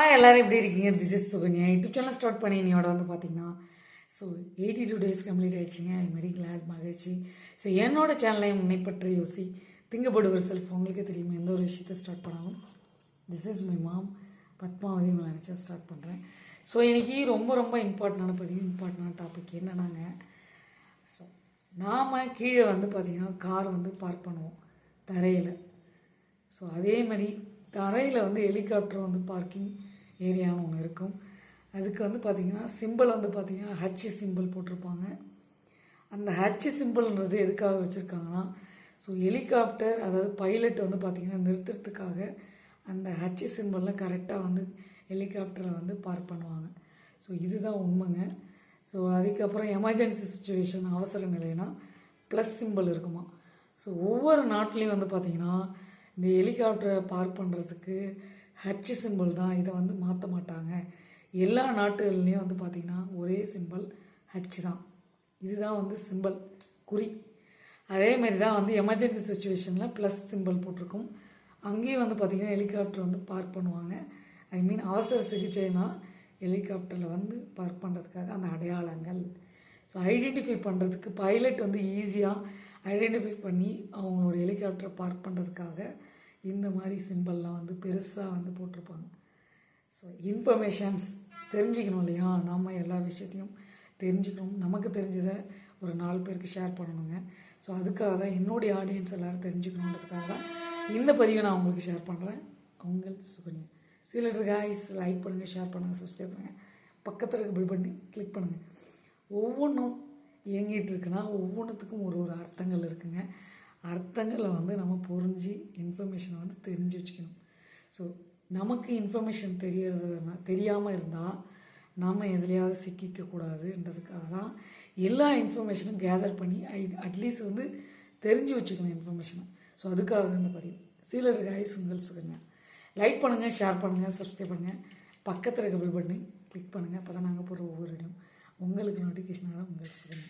Hi எல்லோரும் எப்படி இருக்கீங்க? This is Sukanya YouTube channel start பண்ணி என்னையோட வந்து பார்த்தீங்கன்னா so eighty two days complete ஆகிடுச்சிங்க அது மாதிரி கிளாட் மகிழ்ச்சி. ஸோ என்னோட சேனலையும் முன்னை பற்றி யோசி திங்கப்படுவர் செல்ஃப் உங்களுக்கே தெரியும் எந்த ஒரு விஷயத்தை ஸ்டார்ட் பண்ணாலும். This is my mom Padmavathi உங்களை நினச்சா ஸ்டார்ட் பண்ணுறேன் ஸோ இன்றைக்கி ரொம்ப ரொம்ப இம்பார்ட்டண்டான பதிவு இம்பார்ட்டண்டான டாபிக் என்னன்னாங்க ஸோ நாம் கீழே வந்து பார்த்திங்கன்னா கார் வந்து பார்க் பண்ணுவோம் தரையில். ஸோ அதே மாதிரி தரையில் வந்து ஹெலிகாப்டர் வந்து பார்க்கிங் ஏரியான்னு ஒன்று இருக்கும். அதுக்கு வந்து பார்த்திங்கன்னா சிம்பிள் வந்து பார்த்திங்கன்னா ஹச் சிம்பிள் போட்டிருப்பாங்க. அந்த ஹச் சிம்பிள்ன்றது எதுக்காக வச்சுருக்காங்கன்னா ஸோ ஹெலிகாப்டர் அதாவது பைலட் வந்து பார்த்திங்கன்னா நிறுத்துறதுக்காக அந்த ஹச் சிம்பிளில் கரெக்டாக வந்து ஹெலிகாப்டரை வந்து பார்க் பண்ணுவாங்க. ஸோ இதுதான் உண்மைங்க. ஸோ அதுக்கப்புறம் எமர்ஜென்சி சுச்சுவேஷன் அவசர நிலைனா ப்ளஸ் சிம்பிள் இருக்குமா. ஸோ ஒவ்வொரு நாட்டிலையும் வந்து பார்த்திங்கன்னா இந்த ஹெலிகாப்டரை பார்க் பண்ணுறதுக்கு ஹச் சிம்பிள் தான் இதை வந்து மாற்ற மாட்டாங்க. எல்லா நாட்டுகள்லேயும் வந்து பார்த்திங்கன்னா ஒரே சிம்பிள் ஹச் தான். இதுதான் வந்து சிம்பிள் குறி. அதே மாதிரி தான் வந்து எமர்ஜென்சி சுச்சுவேஷனில் ப்ளஸ் சிம்பிள் போட்டிருக்கும். அங்கேயும் வந்து பார்த்திங்கன்னா ஹெலிகாப்டர் வந்து பார்க் பண்ணுவாங்க. ஐ மீன் அவசர சிகிச்சைனா ஹெலிகாப்டரில் வந்து பார்க் பண்ணுறதுக்காக அந்த அடையாளங்கள். ஸோ ஐடென்டிஃபை பண்ணுறதுக்கு பைலட் வந்து ஈஸியாக ஐடென்டிஃபை பண்ணி அவங்களோட ஹெலிகாப்டரை பார்க் பண்ணுறதுக்காக இந்த மாதிரி சிம்பிள்லாம் வந்து பெருசாக வந்து போட்டிருப்பாங்க. ஸோ இன்ஃபர்மேஷன்ஸ் தெரிஞ்சுக்கணும் இல்லையா? நம்ம எல்லா விஷயத்தையும் தெரிஞ்சுக்கணும். நமக்கு தெரிஞ்சதை ஒரு நாலு பேருக்கு ஷேர் பண்ணணுங்க. ஸோ அதுக்காக தான் என்னுடைய ஆடியன்ஸ் எல்லோரும் தெரிஞ்சுக்கணுன்றதுக்காக தான் இந்த பதிவை நான் உங்களுக்கு ஷேர் பண்ணுறேன் உங்கள் Sukanya. See ya later guys like பண்ணுங்கள் ஷேர் பண்ணுங்கள் சப்ஸ்கிரைப் பண்ணுங்கள் பக்கத்தில் இருக்க பில் பண்ணி கிளிக் பண்ணுங்கள் ஒவ்வொன்றும் இயங்கிட்டு இருக்குன்னா ஒவ்வொன்றுத்துக்கும் ஒரு ஒரு அர்த்தங்கள் இருக்குங்க. அர்த்தங்களை வந்து நம்ம புரிஞ்சு இன்ஃபர்மேஷனை வந்து தெரிஞ்சு வச்சுக்கணும். ஸோ நமக்கு இன்ஃபர்மேஷன் தெரியறதுனா தெரியாமல் இருந்தால் நாம் எதுலையாவது சிக்கிக்கக்கூடாதுன்றதுக்காக தான் எல்லா இன்ஃபர்மேஷனும் கேதர் பண்ணி ஐ அட்லீஸ்ட் வந்து தெரிஞ்சு வச்சுக்கணும் இன்ஃபர்மேஷனை ஸோ அதுக்காக தான் இந்த பதிவு. சீலர் காய்ஸ் உங்கள் சுகங்க லைக் பண்ணுங்கள் ஷேர் பண்ணுங்கள் சப்ஸ்கிரைப் பண்ணுங்கள் பக்கத்தில் இருக்க பில் பண்ணி கிளிக் பண்ணுங்கள் அப்போ தான் நாங்கள் போகிற ஒவ்வொரு இடம் உங்களுக்கு நோட்டிஃபிகேஷனாக வரும் உங்கள் சுகங்க